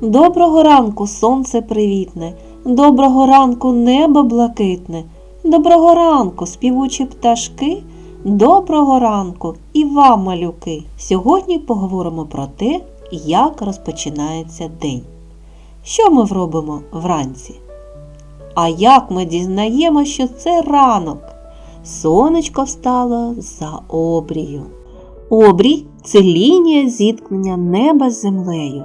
Доброго ранку, сонце привітне, доброго ранку, небо блакитне, доброго ранку, співучі пташки, доброго ранку і вам, малюки. Сьогодні поговоримо про те, як розпочинається день. Що ми робимо вранці? А як ми дізнаємося, що це ранок? Сонечко встало за обрію. Обрій це лінія зіткнення неба з землею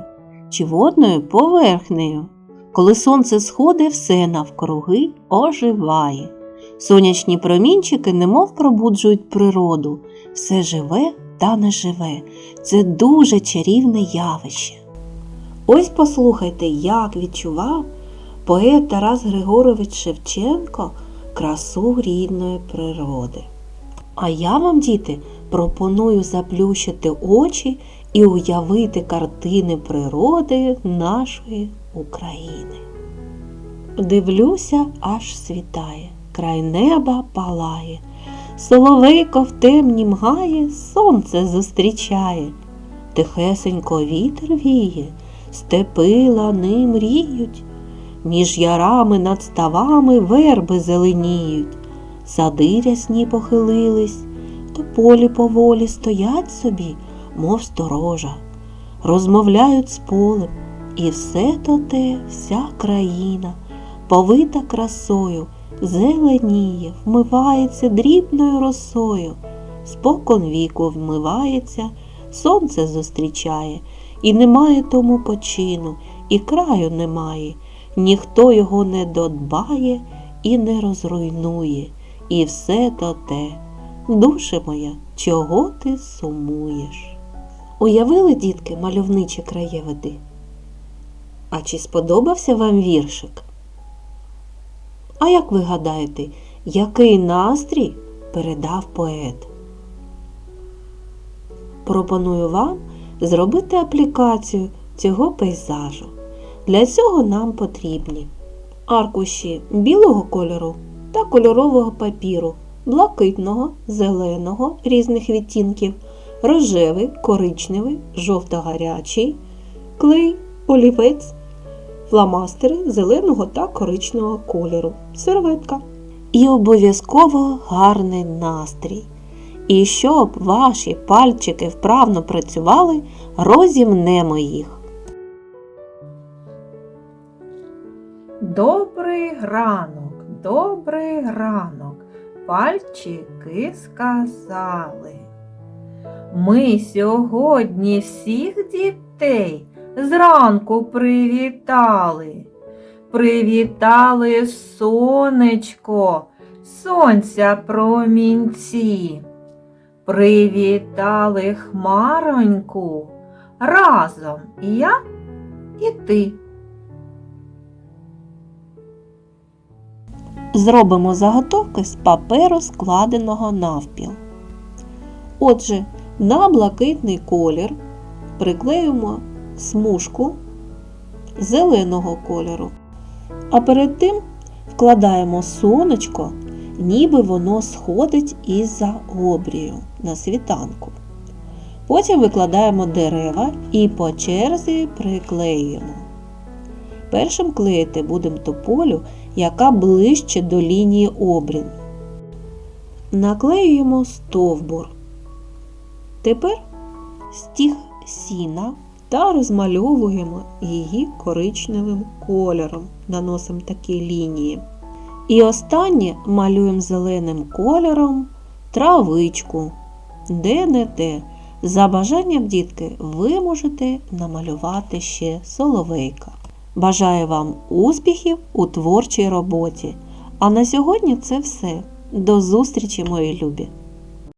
чи водною поверхнею. Коли сонце сходить, все навкруги оживає. Сонячні промінчики немов пробуджують природу, все живе та не живе. Це дуже чарівне явище. Ось послухайте, як відчував поет Тарас Григорович Шевченко красу рідної природи. А я вам, діти, пропоную заплющити очі і уявити картини природи нашої України. Дивлюся, аж світає, край неба палає, соловейко в темні мгає, сонце зустрічає, тихесенько вітер віє, степи лани мріють, між ярами над ставами верби зеленіють, сади рясні похилились, то полі поволі стоять собі, мов сторожа, розмовляють з полем, і все то те, вся країна, повита красою, зеленіє, вмивається дрібною росою, спокон віку вмивається, сонце зустрічає, і немає тому почину, і краю немає, ніхто його не додбає і не розруйнує, і все то те. Душе моя, чого ти сумуєш? Уявили, дітки, мальовничі краєвиди? А чи сподобався вам віршик? А як ви гадаєте, який настрій передав поет? Пропоную вам зробити аплікацію цього пейзажу. Для цього нам потрібні аркуші білого кольору та кольорового папіру блакитного, зеленого різних відтінків, рожевий, коричневий, жовто-гарячий, клей, олівець, фломастери зеленого та коричневого кольору, серветка. І обов'язково гарний настрій. І щоб ваші пальчики вправно працювали, розімнемо їх. Добрий ранок, добрий ранок, пальчики сказали. Ми сьогодні всіх дітей зранку привітали. Привітали сонечко, сонця промінці. Привітали хмароньку разом я і ти. Зробимо заготовки з паперу, складеного навпіл. Отже, на блакитний колір приклеїмо смужку зеленого кольору, а перед тим вкладаємо сонечко, ніби воно сходить із-за обрію на світанку. Потім викладаємо дерева і по черзі приклеюємо. Першим клеїти будемо тополю, яка ближче до лінії обрін. Наклеюємо стовбур. Тепер стіг сіна та розмальовуємо її коричневим кольором. Наносимо такі лінії. І останнє малюємо зеленим кольором травичку. Де не те. За бажанням, дітки, ви можете намалювати ще соловейка. Бажаю вам успіхів у творчій роботі. А на сьогодні це все. До зустрічі, мої любі!